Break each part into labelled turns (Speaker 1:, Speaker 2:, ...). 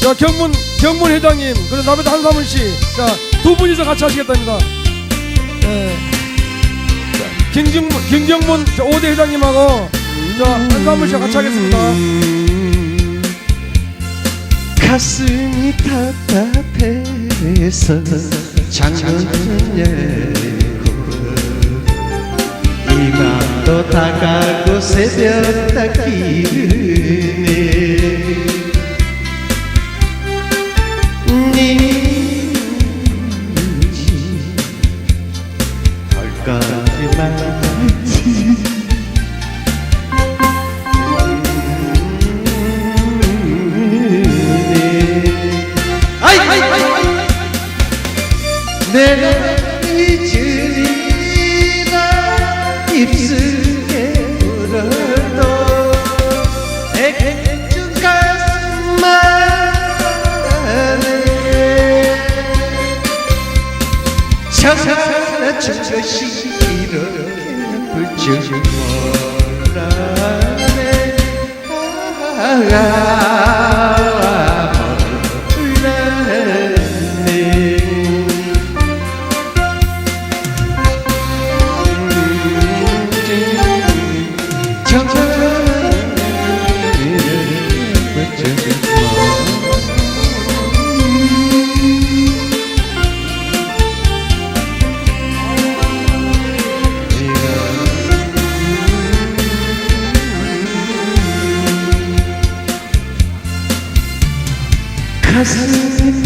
Speaker 1: 자 경문 경문 회장님 그리고 남의 한사문 씨자두 분이서 같이 하시겠답니다. 예. 자, 김경문 김경문 자, 5대 회장님하고 자 한사문 씨와 같이 하겠습니다.
Speaker 2: 가슴이 답답해서 창문을 열고 이 맘도 다가고 새벽 닦이네 내가 잊으리라 입술에 물어도 애꿎 찾아준 것이 이렇게 아플 줄 몰라네 아, 몰랐 가슴이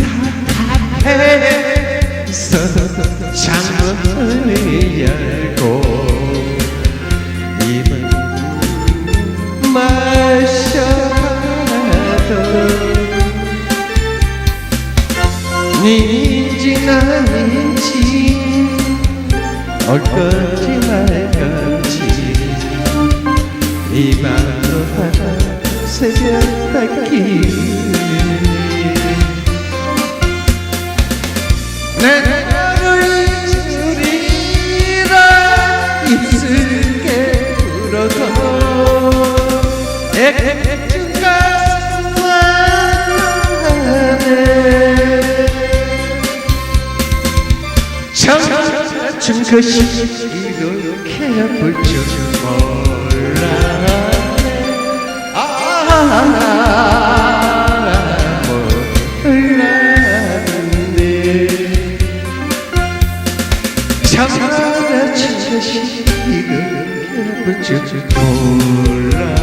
Speaker 2: 답답해서 창문을 열고 입을 마셔봐도 니인지 나인지 올 건지 말 건지 이 하나 새벽 닦기 내가를 잊으리라 입술게 울어도 애꿎은 가슴만에. 청춘 것이 이렇게 아플 줄 몰라 치시 이렇게 아플 줄 몰랐네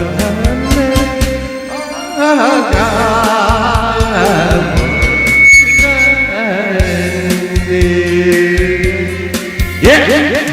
Speaker 2: 아가 몰랐네 예!